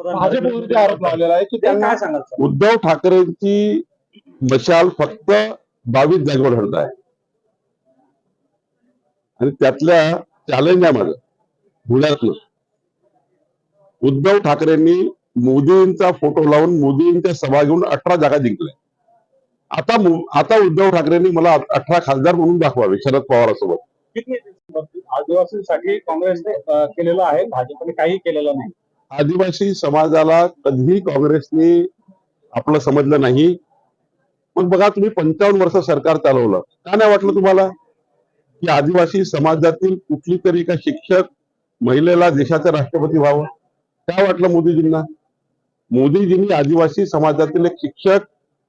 भाजपवरती आरोप लावलेला आहे की ते त्यांना काय सांगाल सर? उद्धव ठाकरेंची मशाल फक्त बावीस जागेवर ठरत आहे. आणि त्यातल्या चॅलेंज आहे माझं पुण्यातलं उद्धव ठाकरेंनी मोदींचा फोटो लावून मोदींच्या सभा घेऊन अठरा जागा जिंकल्या. आता आता उद्धव ठाकरेंनी मला अठरा खासदार म्हणून दाखवावे शरद पवारांसोबत. किती आदिवासींसाठी काँग्रेसने केलेलं आहे भाजपने काही केलेलं नाही. आदिवासी समाजाला कधीही काँग्रेसने आपलं समजलं नाही. मग बघा तुम्ही पंचावन्न वर्ष सरकार चालवलं. का नाही वाटलं तुम्हाला? की आदिवासी समाजातील कुठली तरी एका शिक्षक महिलेला देशाचा राष्ट्रपती व्हावं? काय वाटलं मोदीजींना? मोदीजींनी आदिवासी समाजातील एक शिक्षक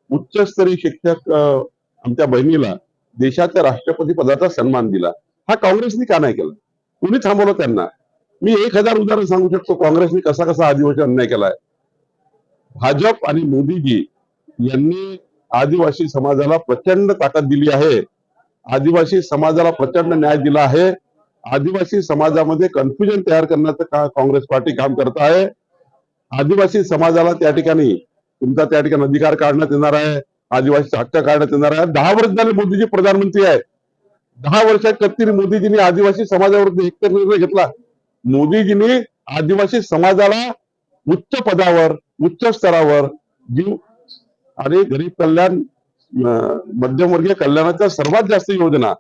उच्चस्तरीय शिक्षक आमच्या बहिणीला देशाच्या राष्ट्रपती पदाचा सन्मान दिला. हा काँग्रेसने का नाही केला? कुणी थांबवलं त्यांना? मी एक हजार उदाहरण सांगू शकतो. काँग्रेसने कसा कसा आदिवासी अन्याय केलाय. भाजप आणि मोदीजी यांनी आदिवासी समाजाला प्रचंड ताकद दिली आहे. आदिवासी समाजाला प्रचंड न्याय दिला आहे. आदिवासी समाजामध्ये कन्फ्युजन तयार करण्याचं का काँग्रेस पार्टी काम करत आहे? आदिवासी समाजाला त्या ठिकाणी तुमचा त्या ठिकाणी अधिकार काढण्यात येणार आहे. आदिवासी हक्क काढण्यात येणार आहे. दहा वर्ष झाले मोदीजी प्रधानमंत्री आहे दहा वर्षात कत्तीने मोदीजींनी आदिवासी समाजावरती एकतर निर्णय घेतला. मोदीजींनी आदिवासी समाजाला उच्च पदावर उच्च स्तरावर जीव आणि गरीब कल्याण मध्यमवर्गीय कल्याणाच्या सर्वात जास्त योजना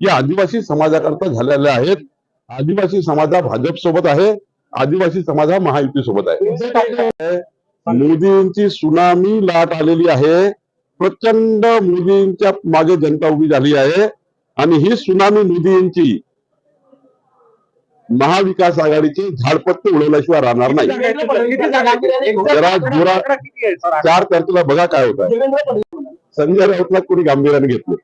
या आदिवासी समाजाकरता झालेल्या आहेत. आदिवासी समाज हा भाजप सोबत आहे. आदिवासी समाज हा महायुती सोबत आहे. मोदींची सुनामी लाट आलेली आहे. प्रचंड मोदींच्या मागे जनता उभी झाली आहे. आणि ही सुनामी मोदींची महाविकास आघाडीचे झाडपत्ते उडवल्याशिवाय राहणार नाही. किती जागा? Exact जरा जोरात- आकडा किती आहे? सर? चार तारखेला बघा काय होत संजय राऊतला कोणी गांभीर्याने घेतलं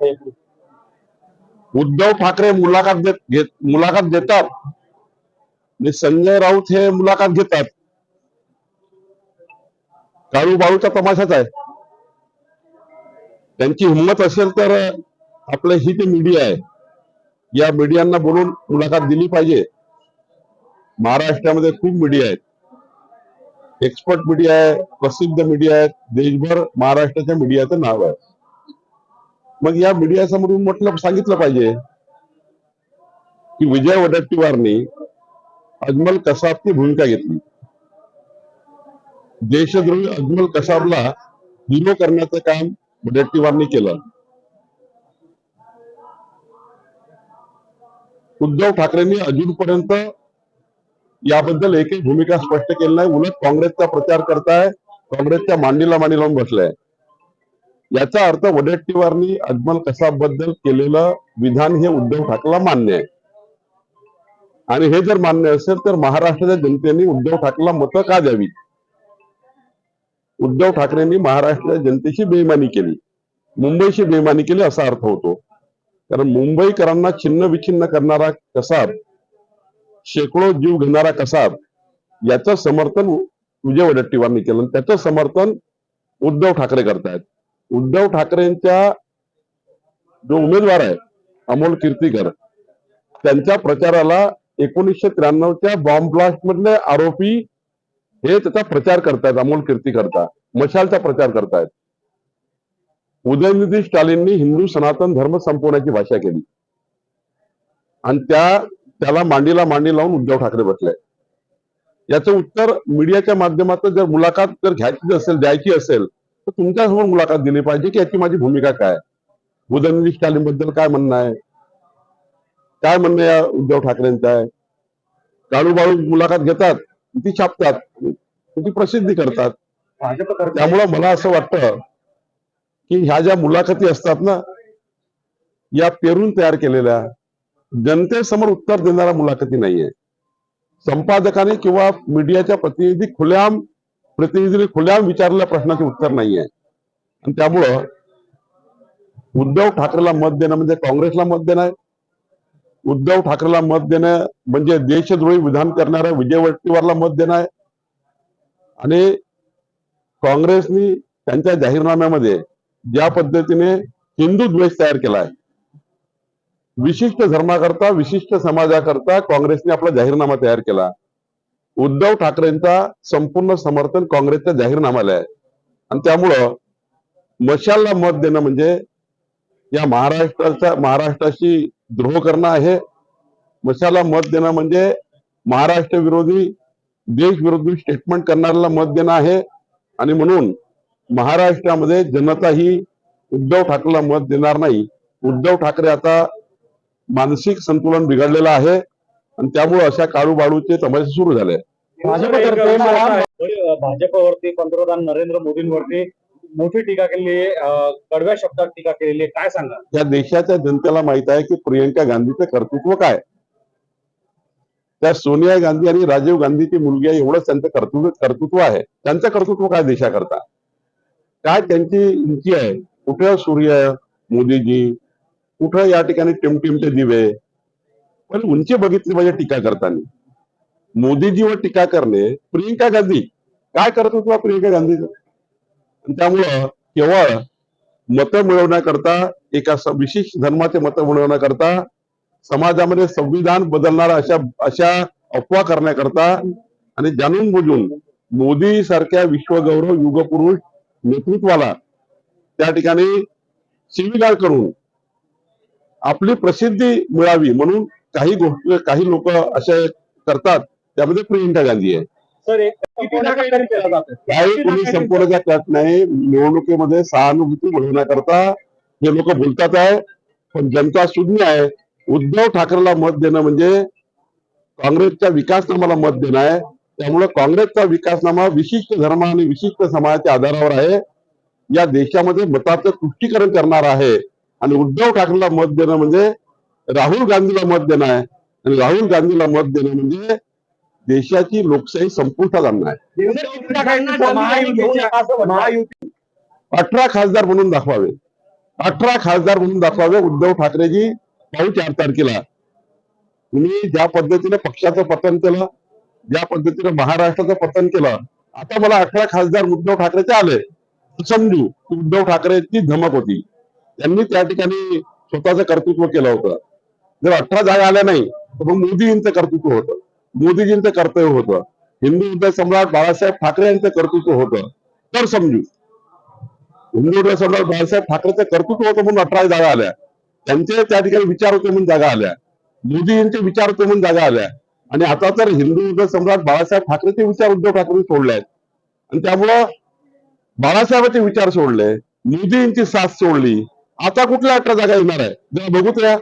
काय उद्धव ठाकरे मुलाखत देत मुलाखत देतात. आणि संजय राऊत हे मुलाखत घेतात. काळू बाळूचा तमाशाच आहे. त्यांची हिंमत असेल तर आपलं ही जे मीडिया आहे. या मीडियांना बोलून मुलाखत दिली पाहिजे. महाराष्ट्रामध्ये खूप मीडिया आहेत. एक्सपर्ट मीडिया आहे प्रसिद्ध मीडिया आहेत. देशभर महाराष्ट्राच्या मीडियाचं नाव आहे. मग या मीडिया समोर म्हटलं सांगितलं पाहिजे की विजय वडट्टीवारनी अजमल कसाबची भूमिका घेतली. देशद्रोही अजमल कसाबला हिरो करण्याचं काम म्हणजे वडेट्टीवारनी केलं. उद्धव ठाकरेंनी अजूनपर्यंत याबद्दल एकही भूमिका स्पष्ट केली नाही. उलट काँग्रेसचा प्रचार करताय काँग्रेसच्या मांडीला मांडी लावून बसलाय. याचा अर्थ वडेट्टीवारनी अजमल कसाबद्दल केलेलं विधान हे उद्धव ठाकरेला मान्य आहे. आणि हे जर मान्य असेल तर महाराष्ट्राच्या जनतेने उद्धव ठाकरेला मतं का द्यावी उद्धव ठाकरेंनी महाराष्ट्राच्या जनतेशी बेईमानी केली. मुंबईशी बेईमानी केली असा अर्थ होतो. कारण मुंबईकरांना छिन्न विछिन्न करणारा कसाब शेकडो जीव घेणारा कसाब याचं समर्थन विजय वडेट्टीवारनी केलं आणि त्याचं समर्थन उद्धव ठाकरे करतायत. उद्धव ठाकरेंच्या जो उमेदवार आहे अमोल कीर्तीकर त्यांच्या प्रचाराला एकोणीसशे त्र्याण्णवच्या बॉम्ब ब्लास्ट मधले आरोपी हे त्याचा प्रचार करतायत अमोल कीर्ती करता मशालचा प्रचार करतायत. उदयनिधी स्टालिननी हिंदू सनातन धर्म संपवण्याची भाषा केली. आणि त्या त्याला मांडीला मांडी लावून उद्धव ठाकरे बसले. याचं उत्तर मीडियाच्या माध्यमातून जर मुलाखत जर घ्यायची असेल द्यायची असेल तर तुमच्यासमोर मुलाखत दिली पाहिजे की याची माझी भूमिका काय? उदयनिधी स्टालिनबद्दल काय म्हणणं आहे? काय म्हणणं या उद्धव ठाकरेंचं आहे? काळूबाळू मुलाखत घेतात? ती छापतात? ती प्रसिद्धी करतात? त्यामुळं मला असं वाटतं की ह्या ज्या मुलाखती असतात ना या पेरून तयार केलेल्या जनतेसमोर उत्तर देणाऱ्या मुलाखती नाहीये. संपादकाने किंवा मीडियाच्या प्रतिनिधी खुल्याम प्रतिनिधीने खुल्याम विचारलेल्या प्रश्नाचे उत्तर नाहीये. आणि त्यामुळं उद्धव ठाकरेला मत देणं म्हणजे काँग्रेसला मत देणं आहे उद्धव ठाकरेला मत देणं म्हणजे देशद्रोही विधान करणाऱ्या विजय वडेट्टीवारला मत देणं आहे. आणि काँग्रेसनी त्यांच्या जाहीरनाम्यामध्ये ज्या पद्धतीने हिंदू द्वेष तयार केला आहे विशिष्ट धर्माकरता विशिष्ट समाजाकरता काँग्रेसने आपला जाहीरनामा तयार केला. उद्धव ठाकरेंचा संपूर्ण समर्थन काँग्रेसच्या जाहीरनाम्याला आहे. आणि त्यामुळं मशालला मत देणं म्हणजे या महाराष्ट्राचा महाराष्ट्राशी द्रोह करणं आहे. मशाला मत देणं म्हणजे महाराष्ट्र विरोधी देश विरोधी स्टेटमेंट करणाऱ्याला मत देणं आहे. आणि म्हणून महाराष्ट्रामध्ये जनता ही उद्धव ठाकरेला मत देणार नाही. उद्धव ठाकरे आता मानसिक संतुलन बिघडलेलं आहे. आणि त्यामुळे अशा काळू बाळूचे तमाशे सुरू झाले. भाजपवरती पंतप्रधान नरेंद्र मोदींवरती मोठी टीका केलेली आहे. कडव्या शब्दात टीका केलेली आहे. काय सांगा या देशाच्या जनतेला माहीत आहे की प्रियंका गांधीचं कर्तृत्व काय? त्या सोनिया गांधी आणि राजीव गांधीची मुलगी आहे एवढंच त्यांचं कर्तृत्व कर्तृत्व आहे. त्यांचं कर्तृत्व काय देशाकरता? काय त्यांची उंची आहे? कुठं सूर्य मोदीजी? कुठं या ठिकाणी टिमटिमटे दिवे? पण उंची बघितली पाहिजे टीका करताना. मोदीजीवर टीका करणे प्रियंका गांधी. काय कर्तृत्व प्रियंका गांधीचं? त्यामुळं केवळ मतं मिळवण्याकरता एका विशेष विशिष्ट धर्माचे मतं मिळवण्याकरता समाजामध्ये संविधान बदलणारा अशा अशा अफवा करण्याकरता आणि जाणून बुजून मोदी सारख्या विश्वगौरव युगपुरुष नेतृत्वाला त्या ठिकाणी शिवीगाळ करून आपली प्रसिद्धी मिळावी म्हणून काही गोष्टी काही लोक असे करतात त्यामध्ये प्रियंका गांधी आहे. सर एक किती जागा तरी केला जातो काही कुणी कट नाही. निवडणुकीमध्ये सहानुभूती मिळवण्याकरता हे लोक बोलतात आहे पण जनता शून्य आहे. उद्धव ठाकरेला मत देणं म्हणजे काँग्रेसच्या विकासनामाला मत देणं आहे. त्यामुळे काँग्रेसचा विकासनामा विशिष्ट धर्म आणि विशिष्ट समाजाच्या आधारावर आहे. या देशामध्ये मताचं तुष्टीकरण करणार आहे. आणि उद्धव ठाकरेला मत देणं म्हणजे राहुल गांधीला मत देणं आहे. आणि राहुल गांधीला मत देणं म्हणजे देशाची लोकशाही संपुष्टात आणणं आहे महायुती अठरा खासदार म्हणून दाखवावे. अठरा खासदार म्हणून दाखवावे उद्धव ठाकरेजी पाहू चार तारखेला. तुम्ही ज्या पद्धतीने पक्षाचं पतन केलं ज्या पद्धतीने महाराष्ट्राचं पतन केलं आता मला अठरा खासदार उद्धव ठाकरेचे आले. समजू उद्धव ठाकरेची धमक होती. त्यांनी त्या ठिकाणी स्वतःचं कर्तृत्व केलं होतं. जर अठरा जागा आल्या नाही तर मग मोदीजींचं कर्तृत्व होतं. मोदीजींचं कर्तव्य होतं. हिंदू हृदय सम्राट बाळासाहेब ठाकरे यांचं कर्तृत्व होतं. तर समजू. हिंदू हृदय सम्राट बाळासाहेब ठाकरेचं कर्तृत्व होतं म्हणून अठरा जागा आल्या. त्यांचे त्या ठिकाणी विचार होते म्हणून जागा आल्या. मोदीजींचे विचार होते म्हणून जागा आल्या. आणि आता तर हिंदू हृदय सम्राट बाळासाहेब ठाकरेचे विचार उद्धव ठाकरे सोडले आहेत. आणि त्यामुळं बाळासाहेबांचे विचार सोडले. मोदींची साथ सोडली. आता कुठल्या अठरा जागा येणार आहे? जरा बघू त्या.